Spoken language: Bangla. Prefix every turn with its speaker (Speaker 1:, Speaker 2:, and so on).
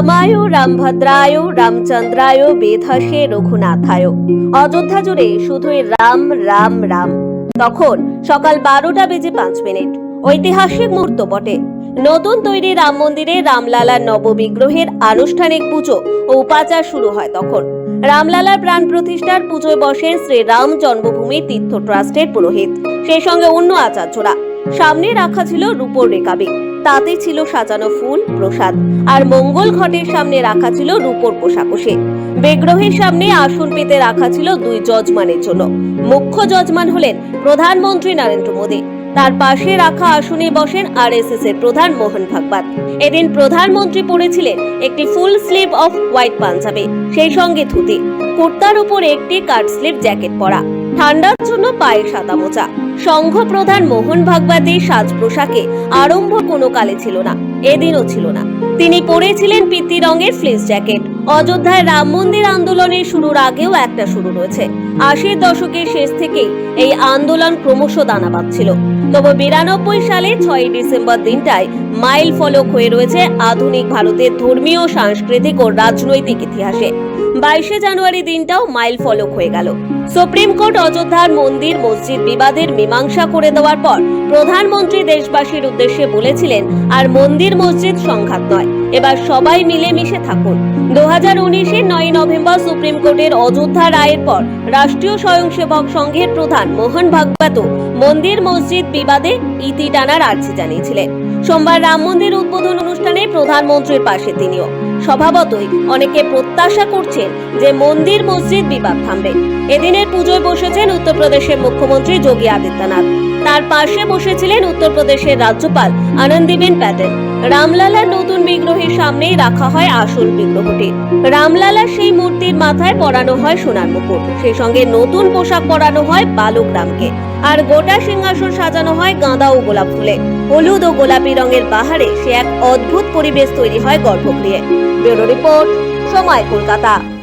Speaker 1: রামায় রামভদ্রায় রামচন্দ্রায় বেধসে রঘুনাথায়। অযোধ্যা জুড়ে শুধুই রাম রাম রাম। তখন সকাল বারোটা বেজে পাঁচ মিনিট। ঐতিহাসিক মুহূর্ত বটে। নতুন তৈরি রাম মন্দিরে রামলালার নববিগ্রহের আনুষ্ঠানিক পুজো ও উপাচার শুরু হয় তখন। রামলালার প্রাণ প্রতিষ্ঠার পুজোয় বসেন শ্রী রাম জন্মভূমি তীর্থ ট্রাস্টের পুরোহিত। সেই সঙ্গে অন্য আচার্যরা। সামনে রাখা ছিল রূপোর রেকাবি তাতে ছিল সাজানো ফুল, প্রসাদ। আর মঙ্গল ঘটের সামনে রাখা ছিল রূপোর কোষাকুষি বিগ্রহের সামনে আসন পেতে রাখা ছিল দুই যজমানের জন্য। মুখ্য যজমান হলেন প্রধানমন্ত্রী নরেন্দ্র মোদী। তার পাশে রাখা আসনে বসেন আরএসএস এর প্রধান মোহন ভাগবত। এদিন প্রধানমন্ত্রী পরেছিলেন একটি full sleeve off white panjabi, সেই সঙ্গে ধুতি। কুর্তার উপর একটি কাট স্লিভ জ্যাকেট পরা। ঠান্ডার জন্য পায়ে সাদা মোচা। সংঘ প্রধান মোহন ভাগবতের সাজ পোশাকে আরম্ভ কোনো কালে ছিল না, এদিনও ছিল না। তিনি পরেছিলেন পিত্তি রঙের ফ্লিস জ্যাকেট অযোধ্যায় রাম মন্দির আন্দোলনের শুরুর আগেও একটা শুরু রয়েছে। আশির দশকের শেষ থেকেই এই আন্দোলন ক্রমশ দানা বাঁধছিল। তবে বিরানব্বই সালে ছয়ই ডিসেম্বর দিনটায় মাইল ফলক হয়ে রয়েছে আধুনিক ভারতের ধর্মীয়, সাংস্কৃতিক ও রাজনৈতিক ইতিহাসে। বাইশে জানুয়ারি দিনটাও মাইল ফলক হয়ে গেল। সুপ্রিম কোর্ট অযোধ্যার মন্দির, মসজিদ বিবাদের মীমাংসা করে দেওয়ার পর প্রধানমন্ত্রী দেশবাসীর উদ্দেশ্যে বলেছিলেন, আর মন্দির, মসজিদ সংঘাত নয়। এবার সবাই মিলেমিশে থাকুন। দু হাজার উনিশের নয় নভেম্বর সুপ্রিম কোর্টের অযোধ্যা রায়ের পর রাষ্ট্রীয় স্বয়ংসেবক সংঘের প্রধান মোহন ভাগবত মন্দির, মসজিদ বিবাদে ইতি টানার আর্জি জানিয়েছিলেন। সোমবার রাম মন্দির উদ্বোধন অনুষ্ঠানে প্রধানমন্ত্রীর পাশে তিনিও। স্বভাবতই অনেকে প্রত্যাশা করছেন যে মন্দির মসজিদ বিবাদ থামবে। এদিনের পুজোয় বসেছেন উত্তরপ্রদেশের মুখ্যমন্ত্রী যোগী আদিত্যনাথ। তার পাশে বসেছিলেন উত্তরপ্রদেশের রাজ্যপাল আনন্দীবেন প্যাটেল। রামলালার নতুন বিগ্রহের সামনেই রাখা হয় আসল বিগ্রহটি। রামলালার সেই মূর্তির মাথায় পরানো হয় সোনার মুকুট। সেই সঙ্গে নতুন পোশাক পরানো হয় বালক রামকে আর গোটা সিংহাসন সাজানো হয় গাঁদা ও গোলাপ ফুলে। হলুদ ও গোলাপি রঙের বাহারে সে এক অদ্ভুত পরিবেশ তৈরি হয় গর্ভগৃহে। ব্যুরো রিপোর্ট সময় কলকাতা।